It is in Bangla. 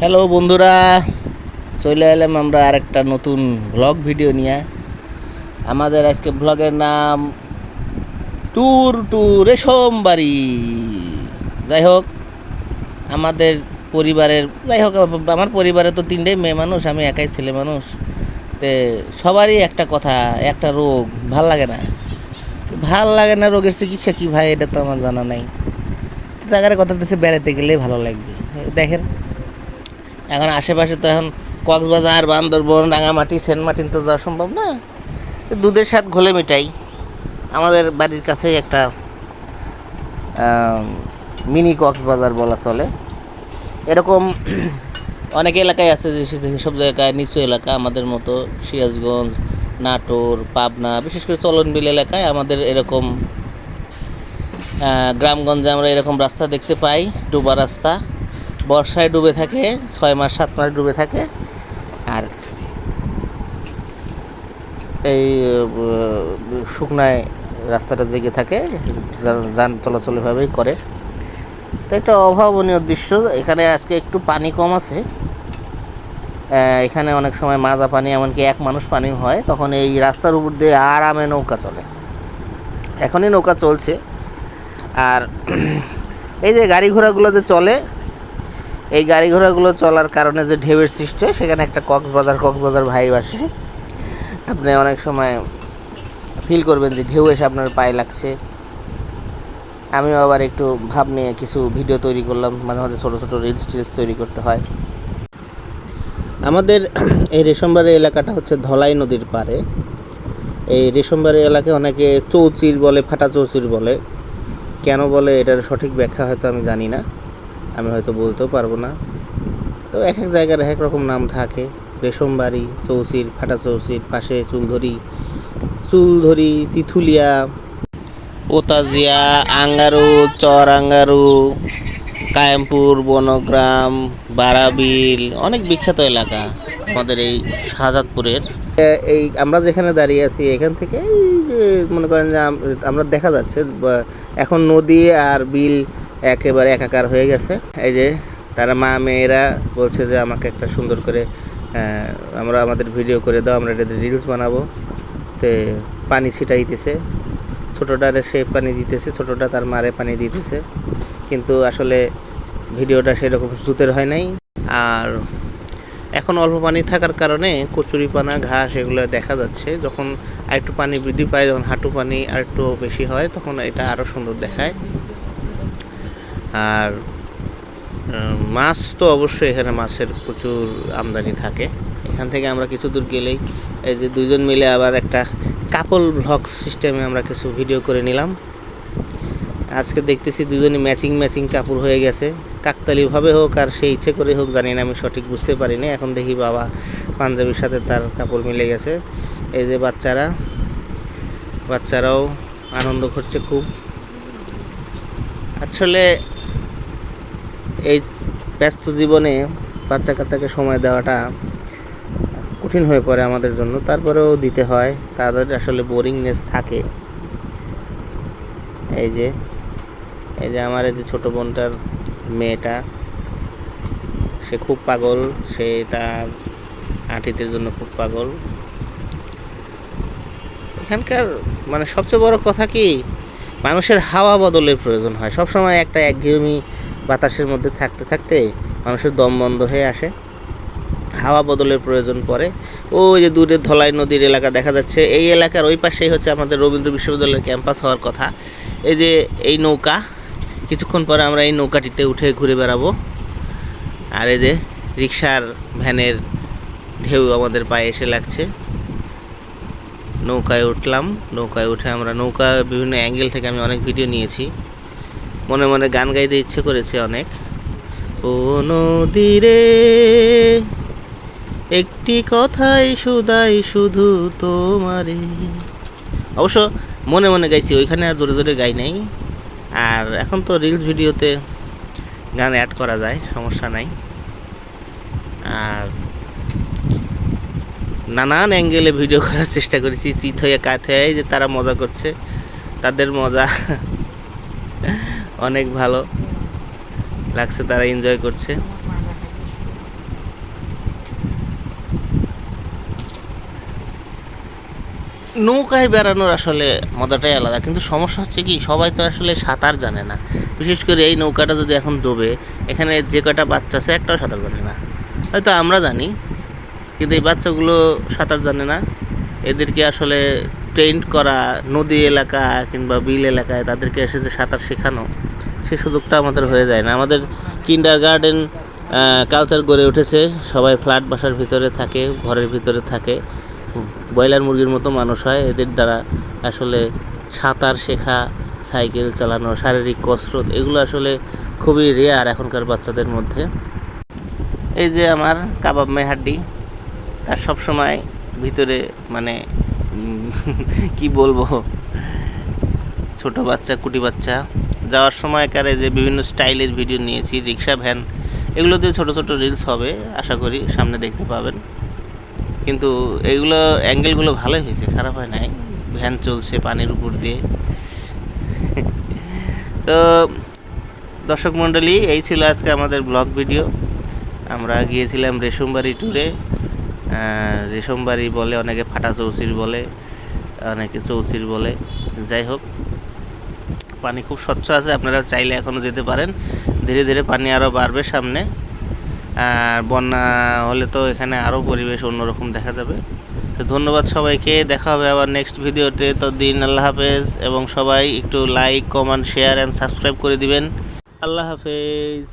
হ্যালো বন্ধুরা। চলে এলাম আমরা আরেকটা নতুন ব্লগ ভিডিও নিয়ে। আমাদের আজকে ব্লগের নাম ট্যুর টু রেশম বাড়ি। যাই হোক, আমাদের পরিবারের, যাই হোক, আমার পরিবারে তো তিনটেই মেয়ে মানুষ, আমি একাই ছেলে মানুষ। তে সবারই একটা কথা, একটা রোগ, ভালো লাগে না। ভালো লাগে না রোগের চিকিৎসা কী ভাই, এটা তো আমার জানা নাই। জায়গার কথা দেশে বেড়াতে গেলেই ভালো লাগবে। দেখেন। এখন আশেপাশে তো এখন কক্সবাজার, বান্দরবন, রাঙামাটি, সেন্ট মার্টিন তো যাওয়া সম্ভব না। দুধের স্বাদ ঘোলে মিটাই আমাদের বাড়ির কাছেই একটা মিনি কক্সবাজার বলা চলে। এরকম অনেক এলাকায় আছে যে সে- যেসব জায়গায় নিচু এলাকা, আমাদের মতো সিরাজগঞ্জ, নাটোর, পাবনা, বিশেষ করে চলনবিল এলাকায় আমাদের এরকম গ্রামগঞ্জে আমরা এরকম রাস্তা দেখতে পাই, ডোবা রাস্তা। বর্ষায় ডুবে থাকে, ছয় মাস, সাত মাস ডুবে থাকে। আর এই শুকনায় রাস্তাটা জেগে থাকে, যান- চলাচলভাবেই করে। তো একটা অভাবনীয় দৃশ্য, এখানে আজকে একটু পানি কম আছে। এখানে অনেক সময় মাজা পানি, এমনকি এক মানুষ পানি হয়। তখন এই রাস্তার উপর দিয়ে আরামে নৌকা চলে। এখনই নৌকা চলছে। আর এই যে গাড়ি ঘোড়াগুলো যে চলে এই গাড়ি ঘোড়াগুলো চলার কারণে যে ঢেউয়ের সৃষ্টি হয়, সেখানে একটা কক্সবাজার কক্সবাজার ভাই আসে। আপনি অনেক সময় ফিল করবেন যে ঢেউ এসে আপনার পায়ে লাগছে। আমিও আবার একটু ভাব নিয়ে কিছু ভিডিও তৈরি করলাম, মাঝে মাঝে ছোটো ছোটো রিলস টিলস তৈরি করতে হয়। আমাদের এই রেশমবাড়ি এলাকাটা হচ্ছে ধলাই নদীর পাড়ে। এই রেশমবাড়ি এলাকায় অনেকে চৌচির বলে, ফাটা চৌচির বলে। কেন বলে, এটার সঠিক ব্যাখ্যা হয়তো আমি জানি না। আমি হয়তো বলতেও পারব না। তো এক এক জায়গার এক রকম নাম থাকে। রেশমবাড়ি চৌচির, ফাটা চৌচির, পাশে চুলধরি চুলধরি চিথুলিয়া ওতাজিয়া আঙ্গারু, চর আঙ্গারু, কায়েমপুর, বনগ্রাম, বারাবিল, অনেক বিখ্যাত এলাকা আমাদের এই শাহজাদপুরের। এই আমরা যেখানে দাঁড়িয়ে আছি এখান থেকে এই যে মনে করেন যে আমরা দেখা যাচ্ছে এখন নদী আর বিল একেবারে একাকার হয়ে গেছে। এই যে তারা মা মেয়েরা বলছে যে, আমাকে একটা সুন্দর করে আমরা আমাদের ভিডিও করে দাও, আমরা এটাতে রিলস বানাবো। তে পানি ছিটাইতেছে। ছোটোটারে সে পানি দিতেছে, ছোটোটা তার মারে পানি দিতেছে। কিন্তু আসলে ভিডিওটা সেরকম জুতের হয় নাই। আর এখন অল্প পানি থাকার কারণে কচুরিপানা ঘাস এগুলো দেখা যাচ্ছে। যখন আরেকটু পানি বৃদ্ধি পায়, যখন হাঁটু পানি আর একটু বেশি হয়, তখন এটা আরও সুন্দর দেখায়। আর মাছ তো অবশ্যই এখানে মাছের প্রচুর আমদানি থাকে। এখান থেকে আমরা কিছু দূর গেলেই এই যে দুজন মিলে আবার একটা কাপল ভ্লগ সিস্টেমে আমরা কিছু ভিডিও করে নিলাম। আজকে দেখতেছি দুজনই ম্যাচিং ম্যাচিং কাপড় হয়ে গেছে। কাকতালিভাবে হোক আর সে ইচ্ছে করে হোক, জানি না, আমি সঠিক বুঝতে পারি না। এখন দেখি বাবা পাঞ্জাবির সাথে তার কাপড় মিলে গেছে। এই যে বাচ্চারা, বাচ্চারাও আনন্দ করছে খুব। আসলে এই ব্যস্ত জীবনে বাচ্চা কাচ্চাকে সময় দেওয়াটা কঠিন হয়ে পড়ে আমাদের জন্য। তারপরেও দিতে হয়, তাদের আসলে বোরিংনেস থাকে। এই যে এই যে আমার এই যে ছোটো বোনটার মেয়েটা, সে খুব পাগল, সে তার আঁটিদের জন্য খুব পাগল। এখানকার মানে সবচেয়ে বড় কথা কি, মানুষের হাওয়া বদলের প্রয়োজন হয়। সবসময় একটা একঘেয়েমি বাতাসের মধ্যে থাকতে থাকতে মানুষের দম বন্ধ হয়ে আসে। হাওয়া বদলের প্রয়োজন পড়ে। ওই যে দূরে ধলাই নদীর এলাকা দেখা যাচ্ছে। এই এলাকার ওই পাশেই হচ্ছে আমাদের রবীন্দ্র বিশ্ববিদ্যালয়ের ক্যাম্পাস হওয়ার কথা। এই যে এই নৌকা, কিছুক্ষণ পরে আমরা এই নৌকাটিতে উঠে ঘুরে বেড়াবো। আর এই যে রিক্সার ভ্যানের ঢেউ আমাদের পায়ে এসে লাগছে। নৌকায় উঠলাম। নৌকায় উঠে আমরা নৌকা বিভিন্ন অ্যাঙ্গেল থেকে আমি অনেক ভিডিও নিয়েছি। মনে মনে গান গাইতে ইচ্ছে করেছে অনেক। ও নদীরে একটি কথাই শুধাই শুধু তোমারে। অবশ্য মনে মনে গাইছি, ওইখানে আর জোরে জোরে গাই নাই। আর এখন তো রিলস ভিডিওতে গান অ্যাড করা যায়, সমস্যা নাই। আর নানান অ্যাঙ্গেলে ভিডিও করার চেষ্টা করেছি, চিত হয়ে কাত হয়ে যে তারা মজা করছে, তাদের মজা। অনেক ভালো লাগছে, তারা এনজয় করছে। নৌকায় বেড়ানোর আসলে মজাটাই আলাদা, কিন্তু সমস্যা হচ্ছে কি, সবাই তো আসলে সাঁতার জানে না। বিশেষ করে এই নৌকাটা যদি এখন ডোবে, এখানে যে কটা বাচ্চা আছে, একটাও সাঁতার জানে না। হয়তো আমরা জানি, কিন্তু এই বাচ্চাগুলো সাঁতার জানে না। এদেরকে আসলে ট্রেন্ড করা নদী এলাকা কিংবা বিল এলাকায় তাদেরকে এসে যে সাঁতার শেখানো সে সুযোগটা আমাদের হয়ে যায় না। আমাদের কিন্ডার গার্ডেন কালচার গড়ে উঠেছে। সবাই ফ্ল্যাট বাসার ভিতরে থাকে, ঘরের ভিতরে থাকে। ব্রয়লার মুরগির মতো মানুষ হয়। এদের দ্বারা আসলে সাঁতার শেখা, সাইকেল চালানো, শারীরিক কসরত, এগুলো আসলে খুবই রেয়ার এখনকার বাচ্চাদের মধ্যে। এই যে আমার কাবাব মেহাড্ডি, তার সব সময় ভিতরে মানে কি বলব? ছোট বাচ্চা, কুটি বাচ্চা। যাওয়ার সময় কারে যে বিভিন্ন স্টাইলের ভিডিও নিয়েছি, রিক্সা, ভ্যান, এগুলো দিয়ে ছোটো ছোট রিলস হবে, আশা করি সামনে দেখতে পাবেন। কিন্তু এইগুলো অ্যাঙ্গেলগুলো ভালোই হয়েছে, খারাপ হয় নাই। ভ্যান চলছে পানির উপর দিয়ে। তো দর্শক মণ্ডলী, এই ছিল আজকে আমাদের ব্লগ ভিডিও আমরা গিয়েছিলাম রেশমবাড়ি ট্যুরে রেশমবাড়ি বলে, অনেকে ফাটা চৌচির বলে, অনেকে চৌচির বলে। যাই হোক পানি খুব স্বচ্ছ আছে, আপনারা চাইলে এখনও যেতে পারেন। ধীরে ধীরে পানি আরও বাড়বে সামনে। আর বন্যা হলে তো এখানে আরও পরিবেশ অন্যরকম দেখা যাবে। তো ধন্যবাদ সবাইকে, দেখা হবে আবার নেক্সট ভিডিওতে তো দিন আল্লাহ হাফেজ, এবং সবাই একটু like comment share and subscribe করে দিবেন। আল্লাহ হাফেজ।